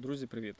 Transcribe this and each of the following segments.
Друзі, привіт!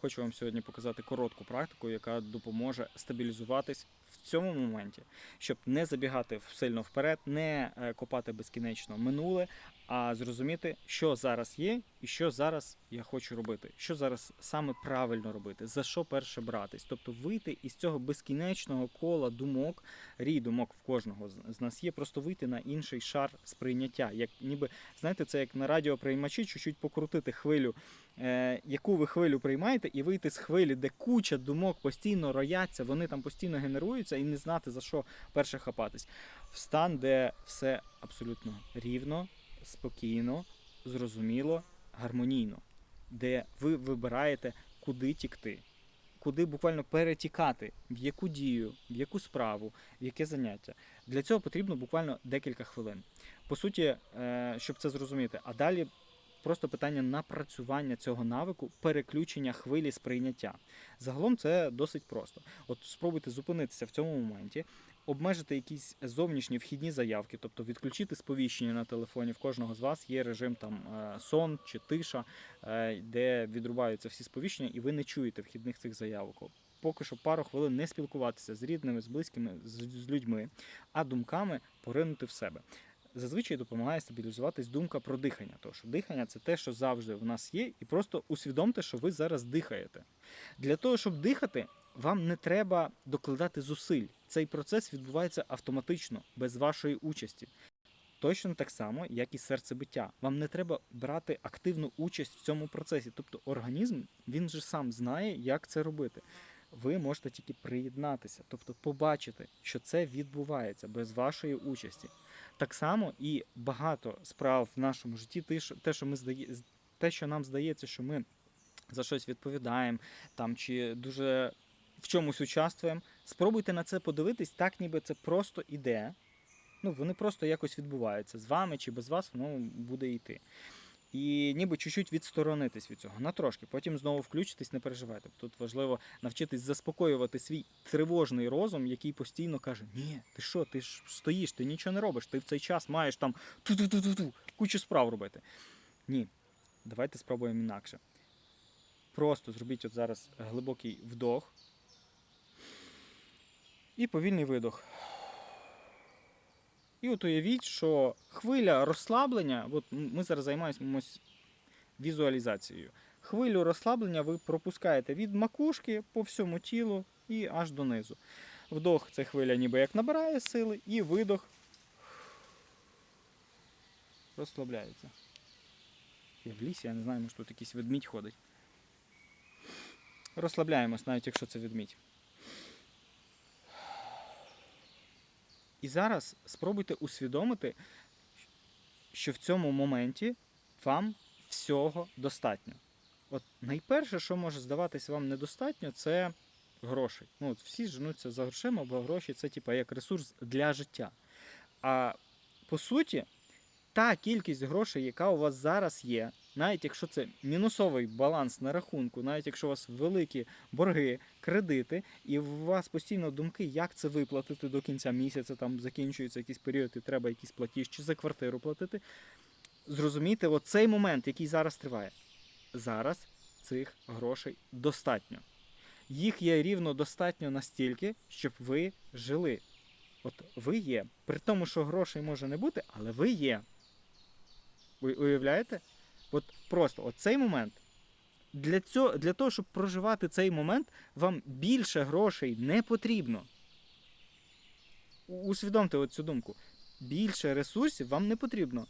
Хочу вам сьогодні показати коротку практику, яка допоможе стабілізуватись в цьому моменті, щоб не забігати сильно вперед, не е, копати безкінечно минуле, а зрозуміти, що зараз є і що зараз я хочу робити, що зараз саме правильно робити, за що перше братись. Тобто вийти із цього безкінечного кола думок, рій думок в кожного з- нас є, просто вийти на інший шар сприйняття. Як ніби знаєте, це як на радіоприймачі, чуть-чуть покрутити хвилю е, яку ви хвилю приймаєте, і вийти з хвилі, де куча думок постійно рояться, вони там постійно генеруються, і не знати за що перше хапатись. В стан, де все абсолютно рівно, спокійно, зрозуміло, гармонійно, де ви вибираєте, куди тікти. Куди буквально перетікати, в яку дію, в яку справу, в яке заняття. Для цього потрібно буквально декілька хвилин. По суті, е, щоб це зрозуміти, а далі просто питання напрацювання цього навику, переключення хвилі сприйняття. Загалом це досить просто. От спробуйте зупинитися в цьому моменті, обмежити якісь зовнішні вхідні заявки, тобто відключити сповіщення на телефоні. В кожного з вас є режим там е, сон чи тиша, е, де відрубаються всі сповіщення, і ви не чуєте вхідних цих заявок. Поки що пару хвилин не спілкуватися з рідними, з близькими, з, людьми, а думками поринути в себе зазвичай допомагає стабілізуватись думка про дихання. Тому що дихання це те, що завжди в нас є, і просто усвідомте, що ви зараз дихаєте. Для того, щоб дихати, вам не треба докладати зусиль. Цей процес відбувається автоматично, без вашої участі. Точно так само, як і серцебиття. Вам не треба брати активну участь в цьому процесі. Тобто організм він же сам знає, як це робити. Ви можете тільки приєднатися, тобто побачити, що це відбувається без вашої участі. Так само і багато справ в нашому житті, те, що- ми здає, те, що нам здається, що ми за щось відповідаємо, там чи дуже в чомусь участвуємо. Спробуйте на це подивитись, так ніби це просто іде. Ну, вони просто якось відбуваються з вами чи без вас, воно буде йти. І ніби чуть-чуть відсторонитись від цього, на трошки, потім знову включитись, не переживайте. Тут важливо навчитись заспокоювати свій тривожний розум, який постійно каже: Ні, ти що, ти ж стоїш, ти нічого не робиш, ти в цей час маєш там ту-ту-ту-ту-ту, кучу справ робити. Ні, давайте спробуємо інакше. Просто зробіть от зараз глибокий вдох і повільний видох. І от уявіть, що хвиля розслаблення, от ми зараз займаємось візуалізацією. Хвилю розслаблення ви пропускаєте від макушки по всьому тілу і аж донизу. Вдох це хвиля ніби як набирає сили, і видох розслабляється. Я в лісі, я не знаю, може тут якийсь ведмідь ходить. Розслабляємось, навіть якщо це ведмідь. І зараз спробуйте усвідомити, що в цьому моменті вам всього достатньо. От найперше, що може здаватись вам недостатньо, це грошей. Ну, от всі женуться за грошима, бо гроші це типа як ресурс для життя. А по суті, та кількість грошей, яка у вас зараз є, навіть якщо це мінусовий баланс на рахунку, навіть якщо у вас великі борги, кредити, і у вас постійно думки, як це виплатити до кінця місяця, там закінчується якийсь період, і треба якийсь платіж за квартиру платити. Зрозумійте, оцей момент, який зараз триває. Зараз цих грошей достатньо. Їх є рівно достатньо настільки, щоб ви жили. От ви є. При тому, що грошей може не бути, але ви є. Ви уявляєте? От просто от цей момент. Для, цього, для того, щоб проживати цей момент, вам більше грошей не потрібно. Усвідомте цю думку. Більше ресурсів вам не потрібно.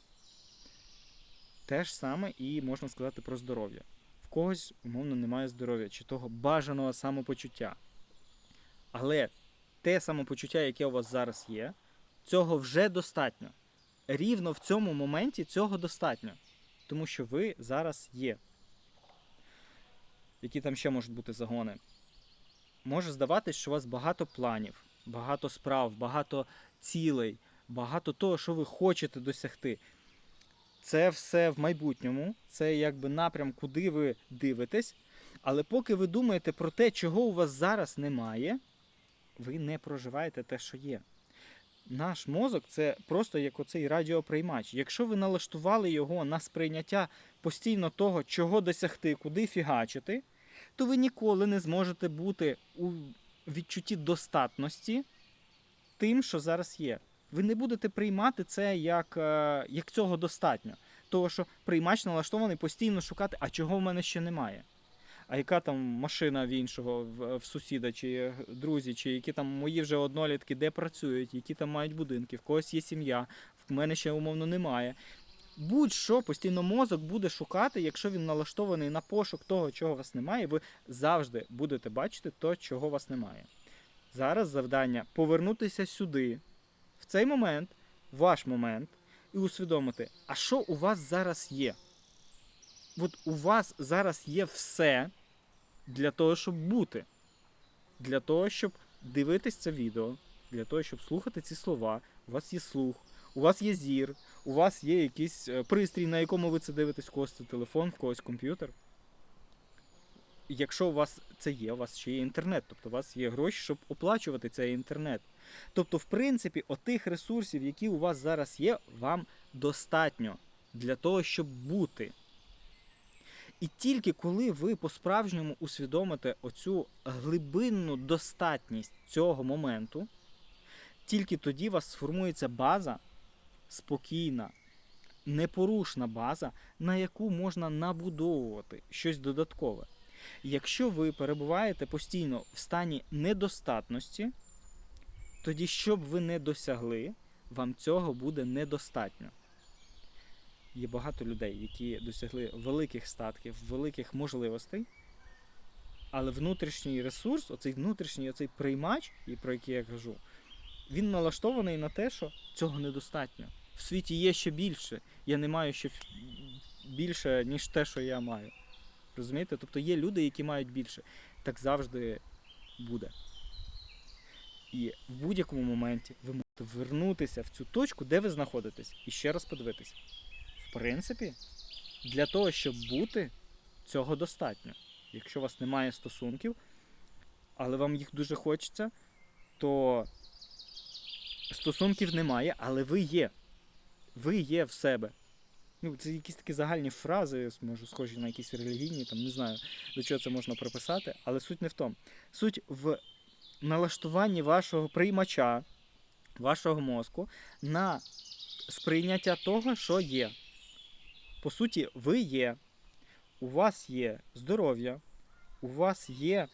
Те ж саме і можна сказати про здоров'я. В когось, умовно, немає здоров'я чи того бажаного самопочуття. Але те самопочуття, яке у вас зараз є, цього вже достатньо. Рівно в цьому моменті цього достатньо. Тому що ви зараз є. Які там ще можуть бути загони? Може здаватись, що у вас багато планів, багато справ, багато цілей, багато того, що ви хочете досягти. Це все в майбутньому, це якби напрям, куди ви дивитесь. Але поки ви думаєте про те, чого у вас зараз немає, ви не проживаєте те, що є. Наш мозок це просто як оцей радіоприймач. Якщо ви налаштували його на сприйняття постійно того, чого досягти, куди фігачити, то ви ніколи не зможете бути у відчутті достатності тим, що зараз є. Ви не будете приймати це як, е, як цього достатньо. Того, що приймач налаштований постійно шукати, а чого в мене ще немає. А яка там машина в іншого, в, в сусіда, чи друзі, чи які там мої вже однолітки, де працюють, які там мають будинки, в когось є сім'я, в мене ще умовно немає. Будь-що постійно мозок буде шукати, якщо він налаштований на пошук того, чого у вас немає, ви завжди будете бачити то, чого у вас немає. Зараз завдання повернутися сюди, в цей момент, ваш момент, і усвідомити, а що у вас зараз є. От у вас зараз є все для того, щоб бути, для того, щоб дивитись це відео, для того, щоб слухати ці слова. У вас є слух, у вас є зір, у вас є якийсь е, пристрій, на якому ви це дивитесь, в когось телефон, в когось комп'ютер. Якщо у вас це є, у вас ще є інтернет, тобто у вас є гроші, щоб оплачувати цей інтернет. Тобто, в принципі, отих ресурсів, які у вас зараз є, вам достатньо для того, щоб бути. І тільки коли ви по-справжньому усвідомите оцю глибинну достатність цього моменту, тільки тоді у вас сформується база спокійна, непорушна база, на яку можна набудовувати щось додаткове. Якщо ви перебуваєте постійно в стані недостатності, тоді, що б ви не досягли, вам цього буде недостатньо. Є багато людей, які досягли великих статків, великих можливостей, але внутрішній ресурс, оцей внутрішній оцей приймач, про який я кажу, він налаштований на те, що цього недостатньо. В світі є ще більше. Я не маю ще більше, ніж те, що я маю. Розумієте? Тобто є люди, які мають більше. Так завжди буде. І в будь-якому моменті ви можете вернутися в цю точку, де ви знаходитесь, і ще раз подивитись. Принципі, для того, щоб бути, цього достатньо. Якщо у вас немає стосунків, але вам їх дуже хочеться, то стосунків немає, але ви є. Ви є в себе. Ну, це якісь такі загальні фрази, може, схожі на якісь релігійні, там не знаю, до чого це можна приписати, але суть не в тому. Суть в налаштуванні вашого приймача, вашого мозку на сприйняття того, що є. По суті, ви є, у вас є здоров'я, у вас є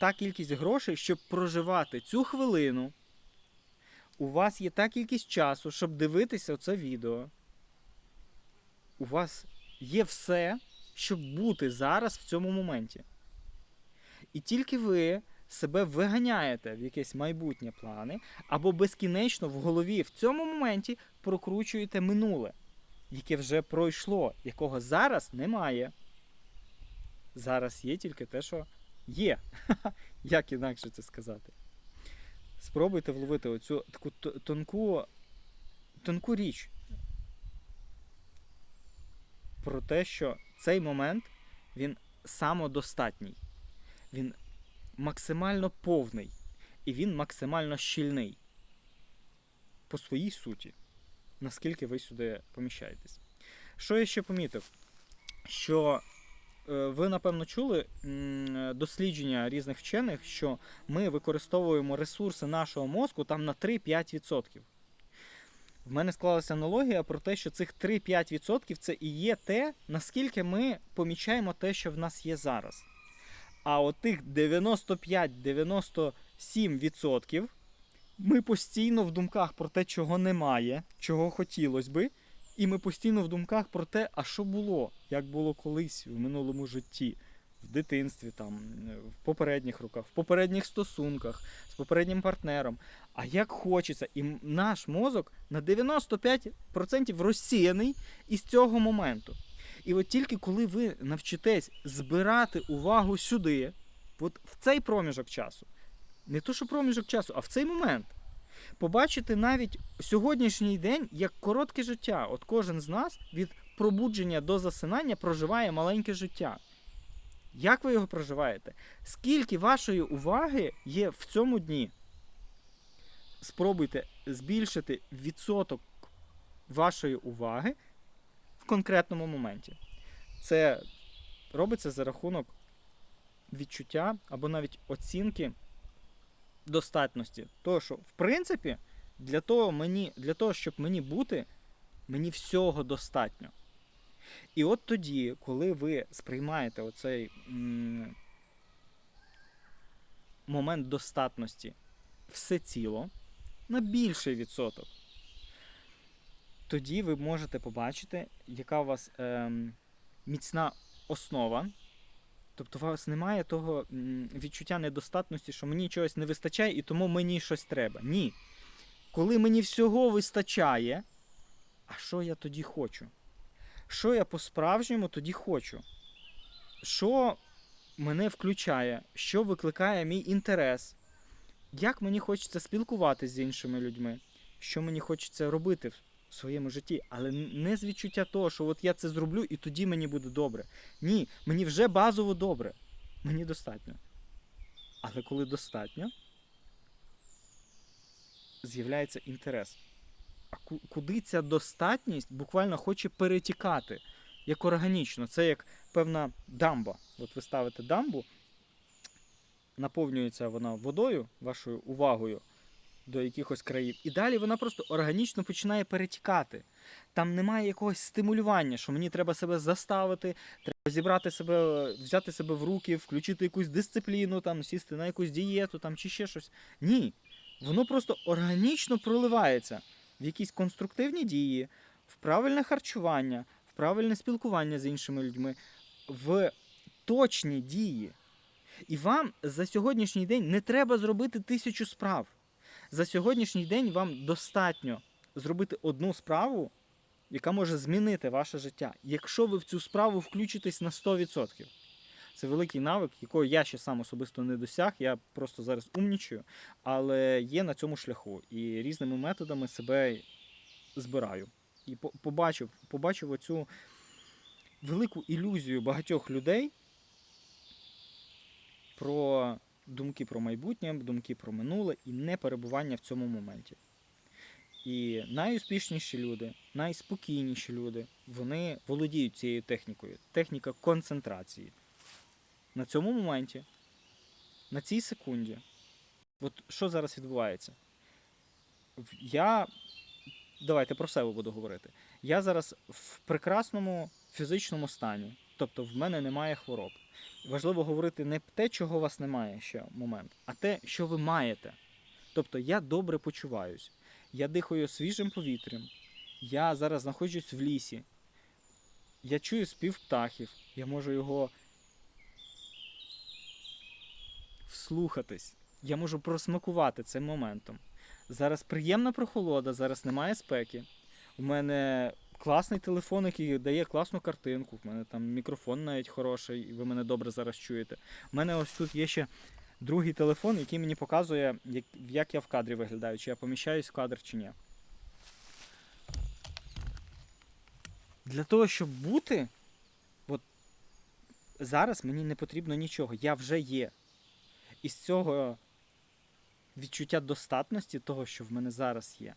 та кількість грошей, щоб проживати цю хвилину. У вас є та кількість часу, щоб дивитися це відео. У вас є все, щоб бути зараз в цьому моменті. І тільки ви себе виганяєте в якесь майбутнє плани, або безкінечно в голові в цьому моменті прокручуєте минуле, яке вже пройшло, якого зараз немає. Зараз є тільки те, що є. Як інакше це сказати? Спробуйте вловити оцю таку тонку, тонку річ про те, що цей момент він самодостатній, він максимально повний і він максимально щільний по своїй суті, наскільки ви сюди поміщаєтесь. Що я ще помітив? Що е, ви, напевно, чули дослідження різних вчених, що ми використовуємо ресурси нашого мозку там на 3-5%. В мене склалася аналогія про те, що цих 3-5% це і є те, наскільки ми помічаємо те, що в нас є зараз. А от тих 95-97% ми постійно в думках про те, чого немає, чого хотілося би, і ми постійно в думках про те, а що було, як було колись в минулому житті в дитинстві, там, в попередніх роках, в попередніх стосунках з попереднім партнером. А як хочеться, і наш мозок на 95% розсіяний із цього моменту. І от тільки коли ви навчитесь збирати увагу сюди, от в цей проміжок часу, не то, що проміжок часу, а в цей момент. Побачити навіть сьогоднішній день як коротке життя. От кожен з нас від пробудження до засинання проживає маленьке життя. Як ви його проживаєте? Скільки вашої уваги є в цьому дні? спробуйте збільшити відсоток вашої уваги в конкретному моменті. Це робиться за рахунок відчуття або навіть оцінки достатності. Того, що, в принципі, для того, мені, для того, щоб мені бути, мені всього достатньо. І от тоді, коли ви сприймаєте оцей м, момент достатності все ціло на більший відсоток, тоді ви можете побачити, яка у вас ем, міцна основа. Тобто у вас немає того відчуття недостатності, що мені чогось не вистачає і тому мені щось треба. Ні. Коли мені всього вистачає, а що я тоді хочу? Що я по-справжньому тоді хочу? Що мене включає, що викликає мій інтерес? Як мені хочеться спілкуватися з іншими людьми? Що мені хочеться робити в своєму житті? Але не з відчуття того, що от я це зроблю і тоді мені буде добре. Ні, мені вже базово добре. Мені достатньо. Але коли достатньо, з'являється інтерес. А куди ця достатність буквально хоче перетікати як органічно? Це як певна дамба. От ви ставите дамбу, наповнюється вона водою, вашою увагою до якихось країв, і далі вона просто органічно починає перетікати. Там немає якогось стимулювання, що мені треба себе заставити, треба зібрати себе, взяти себе в руки, включити якусь дисципліну, там, сісти на якусь дієту там, чи ще щось. Ні. Воно просто органічно проливається в якісь конструктивні дії, в правильне харчування, в правильне спілкування з іншими людьми, в точні дії. І вам за сьогоднішній день не треба зробити тисячу справ. За сьогоднішній день вам достатньо зробити одну справу, яка може змінити ваше життя, якщо ви в цю справу включитесь на 100%. Це великий навик, якого я ще сам особисто не досяг. Я просто зараз умнічую, але є на цьому шляху і різними методами себе збираю. І побачив, побачив оцю велику ілюзію багатьох людей про думки про майбутнє, думки про минуле і не перебування в цьому моменті. І найуспішніші люди, найспокійніші люди, вони володіють цією технікою. Техніка концентрації. На цьому моменті, на цій секунді, от що зараз відбувається? Я. Давайте про себе буду говорити. Я зараз в прекрасному фізичному стані, тобто в мене немає хвороб. Важливо говорити не те, чого у вас немає ще момент, а те, що ви маєте. Тобто я добре почуваюсь, я дихаю свіжим повітрям, я зараз знаходжусь в лісі, я чую спів птахів, я можу його вслухатись, я можу просмакувати цим моментом. Зараз приємна прохолода, зараз немає спеки. У мене класний телефон, який дає класну картинку. У мене там мікрофон навіть хороший, і ви мене добре зараз чуєте. У мене ось тут є ще другий телефон, який мені показує, як, я в кадрі виглядаю, чи я поміщаюсь в кадр чи ні. Для того, щоб бути, от зараз мені не потрібно нічого, я вже є. І з цього відчуття достатності того, що в мене зараз є,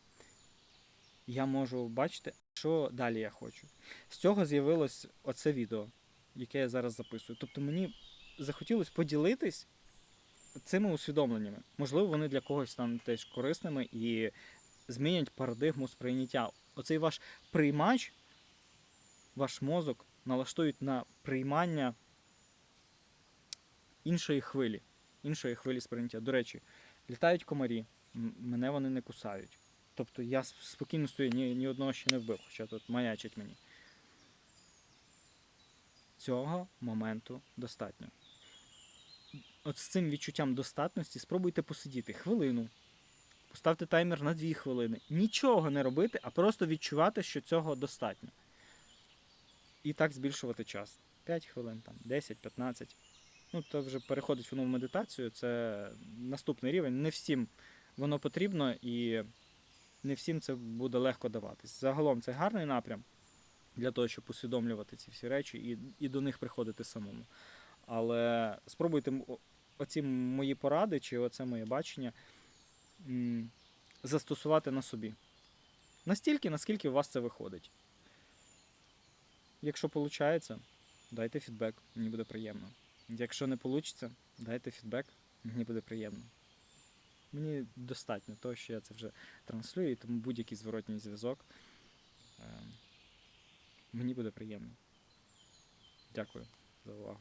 я можу бачити, що далі я хочу. З цього з'явилось оце відео, яке я зараз записую. Тобто мені захотілося поділитись цими усвідомленнями. Можливо, вони для когось стануть теж корисними і змінять парадигму сприйняття. Оцей ваш приймач, ваш мозок налаштують на приймання іншої хвилі, іншої хвилі сприйняття. До речі, літають комарі, мене вони не кусають. Тобто я спокійно стою, ні, ні одного ще не вбив, хоча тут маячить мені. Цього моменту достатньо. От з цим відчуттям достатності спробуйте посидіти хвилину. Поставте таймер на 2 хвилини. Нічого не робити, а просто відчувати, що цього достатньо. І так збільшувати час. 5 хвилин, там, 10-15. Ну, то вже переходить воно в медитацію. Це наступний рівень. Не всім воно потрібно і не всім це буде легко даватись. Загалом це гарний напрям для того, щоб усвідомлювати ці всі речі і, і до них приходити самому. Але спробуйте оці мої поради чи оце моє бачення застосувати на собі. Настільки, наскільки у вас це виходить. Якщо виходить, дайте фідбек, мені буде приємно. Якщо не вийде, дайте фідбек, мені буде приємно. Мені достатньо того, що я це вже транслюю, і тому будь-який зворотній зв'язок е, мені буде приємно. Дякую за увагу.